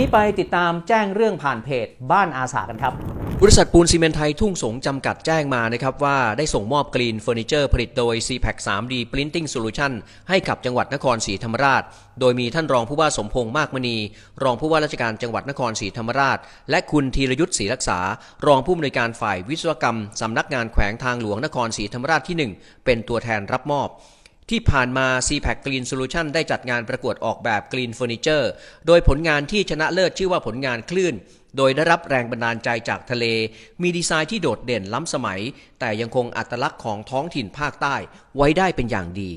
นี้ไปติดตามแจ้งเรื่องผ่านเพจบ้านอาสากันครับ บริษัทปูนซีเมนไทยทุ่งสงจำกัดแจ้งมานะครับว่าได้ส่งมอบกรีนเฟอร์นิเจอร์ผลิตโดย c p a c 3D Printing Solution ให้กับจังหวัดนครศรีธรรมราช โดยมีท่านรองผู้ว่าสมพงษ์มากมณี รองผู้ว่าราชการจังหวัดนครศรีธรรมราช และคุณธีรยุทธ์ศรีรักษา รองผู้อำนวยการฝ่ายวิศวกรรมสำนักงานแขวงทางหลวงนครศรีธรรมราชที่หนึ่งเป็นตัวแทนรับมอบ ที่ผ่านมา c p a c Green Solution ได้จัดงานประกวดออกแบบ Green Furniture โดยผลงานที่ชนะเลิศชื่อว่าผลงานคลื่น โดยได้รับแรงบันดาลใจจากทะเล มีดีไซน์ที่โดดเด่นล้ำสมัย แต่ยังคงอัตลักษณ์ของท้องถิ่นภาคใต้ไว้ได้เป็นอย่างดี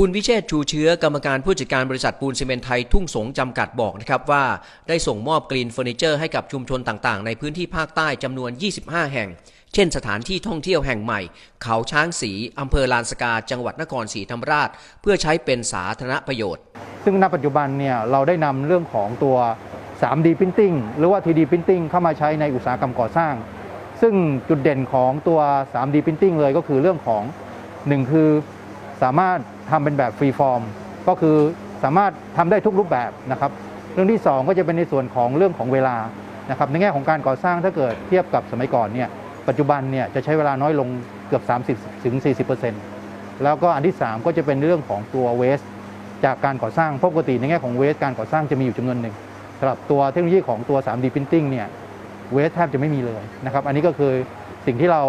คุณวิเชษชูเชื้อกรรมการผู้จัดการบริษัทปูนซีเมนไทยทุ่งสงจำกัดบอกนะครับว่าได้ส่งมอบกรีนเฟอร์นิเจอร์ให้กับชุมชนต่างๆ ในพื้นที่ภาคใต้จำนวน 25 แห่ง เช่นสถานที่ท่องเที่ยวแห่งใหม่ เขาช้างสีอำเภอลานสกา จังหวัดนครศรีธรรมราช เพื่อใช้เป็นสาธารณประโยชน์ ซึ่งณปัจจุบันเนี่ยเราได้นำเรื่องของตัว 3D Printing หรือว่า 3D Printing เข้ามาใช้ในอุตสาหกรรมก่อสร้าง ซึ่งจุดเด่นของตัว 3D Printing เลยก็คือเรื่องของ 1 คือสามารถ ทำเป็นแบบฟรีฟอร์ม ก็คือสามารถทำได้ทุกรูปแบบนะครับ เรื่องที่ 2 ก็จะเป็นในส่วนของเรื่องของเวลานะครับในแง่ของการก่อสร้างถ้าเกิดเทียบกับสมัยก่อนเนี่ยปัจจุบันเนี่ยจะใช้เวลาน้อยลงเกือบ 30ถึง40%แล้วก็อันที่ 3 ก็จะเป็นเรื่องของตัวเวสจากการก่อสร้างปกติในแง่ของเวสการก่อสร้างจะมีอยู่จำนวนหนึ่งสำหรับตัวเทคโนโลยีของตัว 3D Printing เนี่ยเวสแทบจะไม่มีเลยนะครับ อันนี้ก็คือสิ่งที่เรา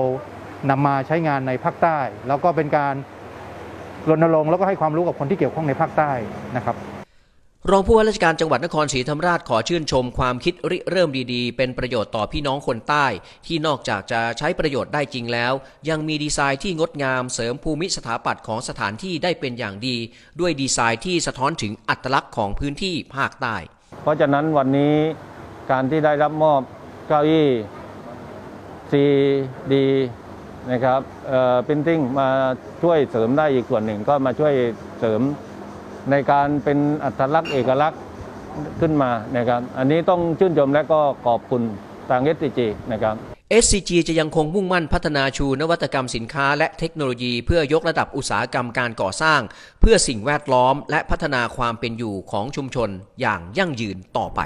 นำมาใช้งานในภาคใต้ แล้วก็เป็นการ รณรงค์แล้วก็ให้ความรู้กับคนที่เกี่ยวข้องในภาคใต้นะครับรองผู้ว่าราชการจังหวัดนครศรีธรรมราชขอชื่นชมความคิดริเริ่มดีๆ เป็นประโยชน์ต่อพี่น้องคนใต้ ที่นอกจากจะใช้ประโยชน์ได้จริงแล้ว ยังมีดีไซน์ที่งดงามเสริมภูมิสถาปัตย์ของสถานที่ได้เป็นอย่างดี ด้วยดีไซน์ที่สะท้อนถึงอัตลักษณ์ของพื้นที่ภาคใต้ เพราะฉะนั้นวันนี้การที่ได้รับมอบเก้าอี้ CD นะครับเอ่อ printing มาช่วยเสริมได้อีกส่วนหนึ่งก็มาช่วยเสริมในการเป็นอัตลักษณ์เอกลักษณ์ขึ้นมานะครับ อันนี้ต้องชื่นชมและก็ขอบคุณทาง SCG นะครับ SCG จะยังคงมุ่งมั่นพัฒนาชูนวัตกรรมสินค้าและเทคโนโลยีเพื่อยกระดับอุตสาหกรรมการก่อสร้าง เพื่อสิ่งแวดล้อมและพัฒนาความเป็นอยู่ของชุมชนอย่างยั่งยืนต่อไป